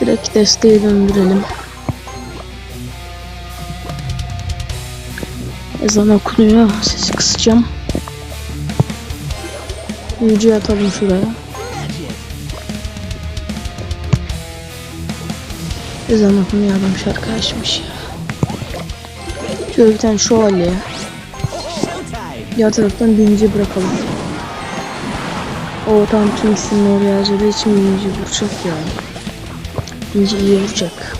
Direkt desteği döndürelim. Ezan okunuyor. Sesi kısacağım. Büyücü atalım şuraya. Ezan okunuyor adam şarkı açmış ya. Şöyle bir tane şövalye. Diğer taraftan birinci bırakalım. O tam tüm isimleri oraya harcadığı için birinci vuracak yani. Birinci iyi vuracak.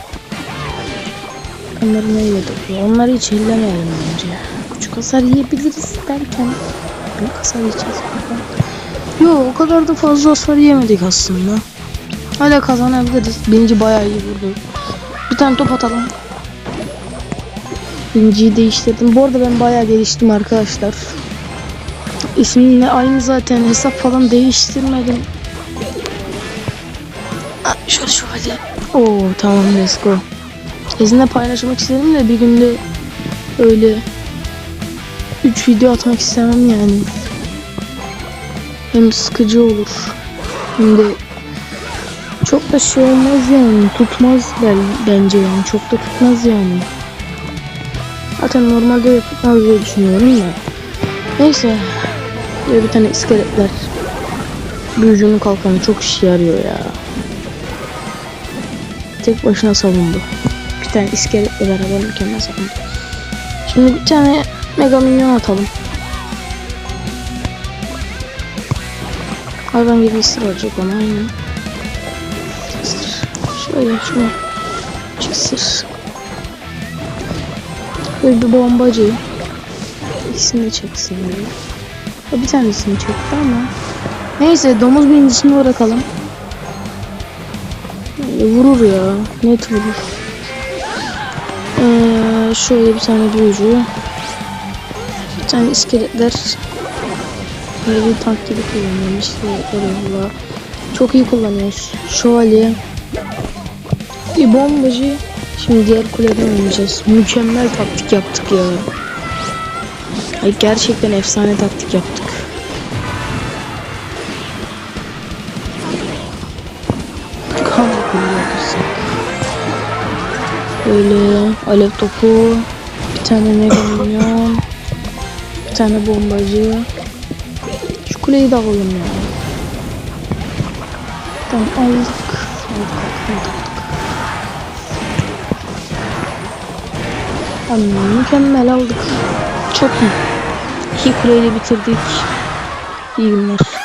Onları neyle dokuyor? Onları hiç ellemeyelim bence. Küçük hasar yiyebiliriz derken büyük hasar yiyeceğiz. Yo o kadar da fazla hasar yemedik aslında. Hala kazanabiliriz. Birinci bayağı iyi vurdu. Bir tane top atalım. Birinciyi değiştirdim. Bu arada ben bayağı geliştim arkadaşlar. İsmimle aynı zaten hesap falan değiştirmedim. Şöyle hadi. Oo tamam let's go. Sizinle paylaşmak istedim de bir günde öyle 3 video atmak istemem yani. Hem sıkıcı olur hem de çok da şey olmaz yani tutmaz ben, bence yani çok da tutmaz yani. Zaten normalde de tutmaz diye düşünüyorum da. Neyse. Böyle bir tane iskeletler. Büyücünün kalkanı çok işe yarıyor ya. Tek başına savundu. Bir tane iskeletle beraber mükemmel savundu. Şimdi bir tane mega minyon atalım. Hayvan gibi ısır olacak ama aynen. Isır. Şöyle şunu. Çıksır. Böyle bir bombacı. İkisini de çeksin. O bir tanesini çekti ama. Neyse domuz birincisini bırakalım. Vurur ya. Net vurur. Ee, şöyle bir tane büyücü. Bir tane iskeletler. Böyle bir tank gibi kullanıyorum. İskeletler. Çok iyi kullanıyoruz. Şövalye. Bir bombacı. Şimdi diğer kuleden oynayacağız. Mükemmel taktik yaptık ya. Ay gerçekten efsane taktik yaptık. Böyle alev topu, bir tane mega minyon, bir tane bombacı. Şu kuleyi de alalım ya. Tamam aldık. Aldık aldık aldık. Tamam, mükemmel aldık. Çok iyi. İki kuleyle bitirdik. İyi günler.